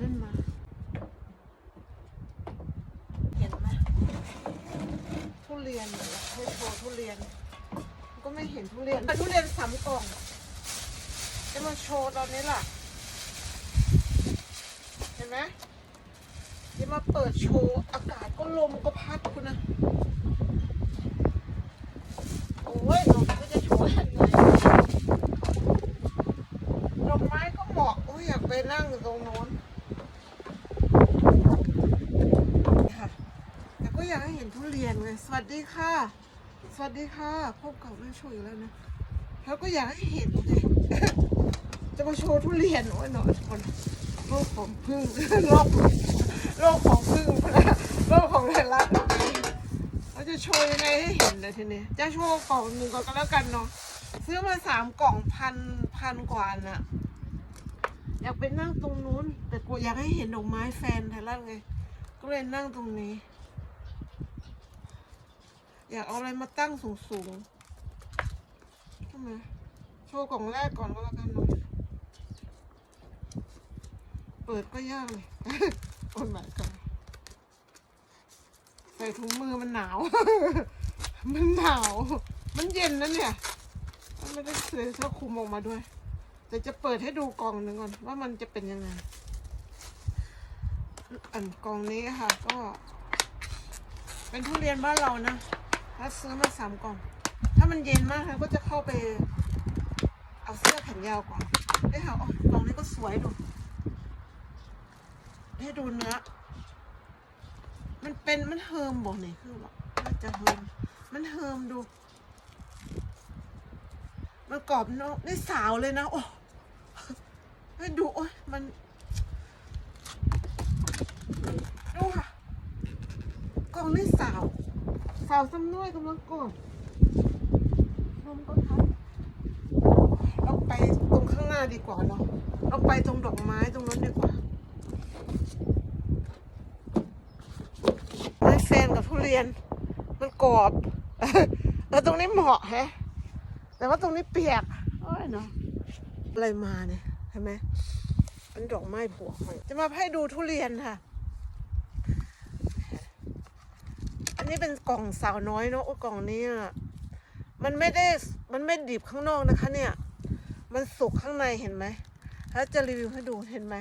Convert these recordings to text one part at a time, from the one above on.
นั่นมา เห็นไหมทุเรียนเหรอให้โชว์ทุเรียน ก็ไม่เห็นทุเรียนแต่ทุเรียนสามกล่องจะมาโชว์ตอนนี้ล่ะ เห็นไหมจะมาเปิดโชว์ อากาศก็ลมก็พัดคุณนะ โอ้ยลมก็จะโชว์ยังไงดอกไม้ก็เหมาะโอ้ยอยากไปนั่งตรงโน้นค่ะแต่ก็ อยากให้เห็นทุเรียนไงสวัสดีค่ะ สวัสดีค่ะพบกับแม่ช่วยแล้วนะแล้วก็อยากให้เห็นไงจะมาโชว์ทุเรียนโอ้ยหนอนคนโลกของพึ่งโลกโลกของพึ่งโลกของไทยรัฐเราจะโชว์ยังไงให้เห็นเลยทีนี้จะโชว์กล่องหนึ่งก่อนก็แล้วกันเนาะซื้อมาสามกล่องพันพันกว่าน่ะอยากไปนั่งตรงนู้น แต่กูอยากให้เห็นดอกไม้แฟนไทยรัฐไง ก็เลยนั่งตรงนี้ อยากเอาอะไรมาตั้งสูงๆใช่ไหมโชว์กล่องแรกก่อนก็แล้วกันเนาะเปิดก็ยากเลยโอ้ยหมายก่อนใส่ถุงมือมันหนาว มันหนาว มันเย็นนะเนี่ย มันไม่ได้ซื้อเสื้อคลุมออกมาด้วย แต่จะเปิดให้ดูกล่องหนึ่งก่อน ว่ามันจะเป็นยังไง อันกล่องนี้ค่ะ ก็ เป็นทุเรียนบ้านเรานะ ถ้าซื้อมาสามกล่อง ถ้ามันเย็นมากเราก็จะเข้าไป เอาเสื้อแขนยาวก่อนได้ค่ะอ๋อกล่องนี้ก็สวยดูให้ดูเนื้อมันเป็นมันเฮิมบอกนี่คือว่าน่าจะเฮิมมันเฮิมดู มันกรอบเนาะนี่สาวเลยนะ โอ้ให้ดูโอ้ยมัน ดูค่ะกล่องนี่สาว สาวซ้ำน้อยกำลังกรอบลมก็พัดเราไปตรงข้างหน้าดีกว่าเนาะเราไปตรงดอกไม้ตรงนั้นดีกว่าไม้แฟนกับทุเรียน มันกรอบเออตรงนี้เหมาะแฮะ แต่ว่าตรงนี้เปียกโอ้ยเนาะอะไรมาเนี่ยเห็นไหมเป็นดอกไม้บวกมันจะมาให้ดูทุเรียนค่ะ อั นนี้เป็นกล่องสาวน้อยเนาะโอ้กล่องนี้มันไม่ได้มันไม่ดิบข้างนอกนะคะ เนี่ย มันสุกข้างในเห็นไหมแล้วจะรีวิวให้ดูเห็นไหม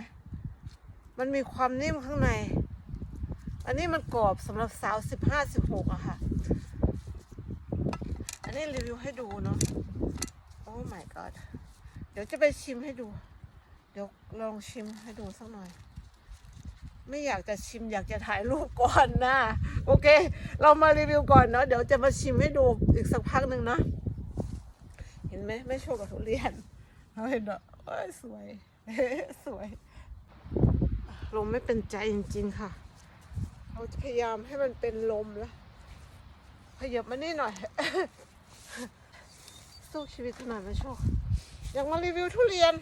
มันมีความนิ่มข้างใน อันนี้มันกรอบสำหรับสาวสิบห้าสิบหกอะค่ะ อันนี้รีวิวให้ดูเนาะโอ้ my god เดี๋ยวจะไปชิมให้ดู เดี๋ยวลองชิมให้ดูสักหน่อย ไม่อยากจะชิมอยากจะถ่ายรูปก่อนนะ โอเค เรามารีวิวก่อนเนาะเดี๋ยวจะมาชิมให้ดูอีกสักพักหนึ่งนะเห็นไหมไม่โชว์กับทุเรียนเราเห็นเนาะโอ้ยสวยสวยลมไม่เป็นใจจริงๆค่ะ เราจะพยายามให้มันเป็นลมแล้วขยับมานี่หน่อยสู้ชีวิตขนาดนั้นโชคอยากมารีวิวทุเรียน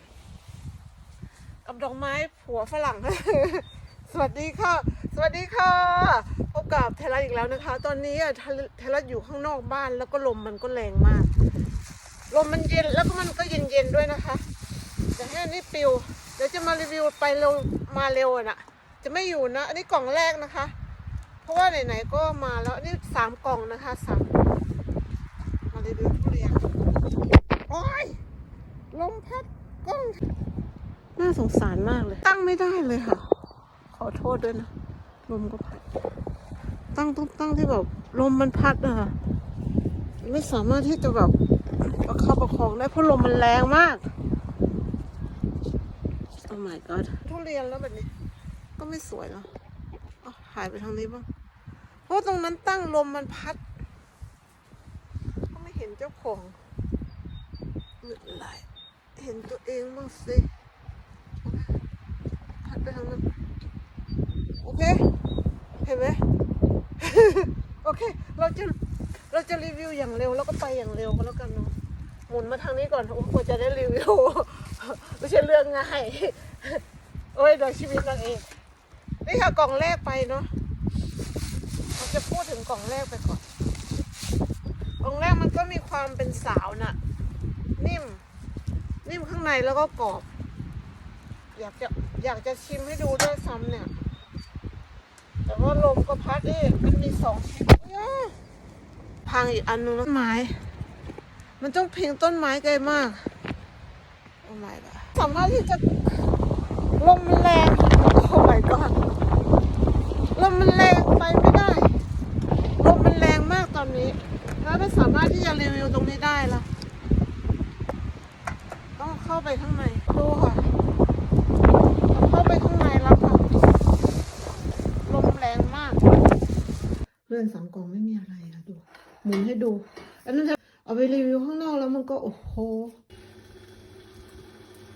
กับดอกไม้ผัวฝรั่ง สวัสดีค่ะ สวัสดีค่ะ พบกับเทเลอีกแล้วนะคะ ตอนนี้เทลเทเลอยู่ข้างนอกบ้านแล้วก็ลมมันก็แรงมาก ลมมันเย็นแล้วก็มันก็เย็นๆด้วยนะคะแต่ให้อนนี้ปิว เดี๋ยวจะมารีวิวไปเร็วมาเร็วอะนะจะไม่อยู่นะ อันนี้กล่องแรกนะคะ เพราะว่าไหนๆก็มาแล้วนนี่สามกล่องนะคะสามมารีวิวทุเรียนโอ้ยลมพัดกล้องน่าสงสารมากเลย ตั้งไม่ได้เลยค่ะ อโทษด้วยนะ ลมก็พัด ตั้งต้องตั้งที่แบบลมมันพัดอะคะไม่สามารถที่จะแบบประคับประคองได้เพราะลมมันแรงมาก โอ้ my god ทุเรียนแล้วแบบนี้ ก็ไม่สวยเนาะเอาหายไปทางนี้บ้าง เพราะตรงนั้นตั้งลมมันพัด ก็ไม่เห็นเจ้าของไม่เป็นไรเห็นตัวเองบ้างสิพัดไปทางนั้น โอเค ไหม โอเค เราจะเราจะรีวิวอย่างเร็วแล้วก็ไปอย่างเร็วก็แล้วกันเนาะหมุนมาทางนี้ก่อนโอ้กว่าจะได้รีวิวไม่ใช่เรื่องง่ายโอ้ยเดยวชีวิตนาเองนี่ค่ะกล่องแรกไปเนาะเราจะพูดถึงกล่องแรกไปก่อนกล่องแรกมันก็มีความเป็นสาวน่ะ นิ่ม นิ่มข้างในแล้วก็กรอบ อยากจะอยากจะชิมให้ดูด้วยซ้ำเนี่ย แต่ว่าลมก็พัดเองมันมีสองชิ้นเนี่ยพังอีกอันนึงต้นไม้มันต้องพิงต้นไม้ไกลมากโอ้ my god สามารถที่จะลมแรงโอ้ my god ลมมันแรงไปไม่ได้ลมมันแรงมากตอนนี้ แล้วไม่สามารถที่จะรีวิวตรงนี้ได้ละต้องเข้าไปข้างในดูค่ะเข้าไปข้างในแล้วค่ะ ลมแรงมาก เรื่องสามกล่องไม่มีอะไรอะดูหมุนให้ดูอันนั้นเอาไปรีวิวข้างนอกแล้วมันก็โอ้โห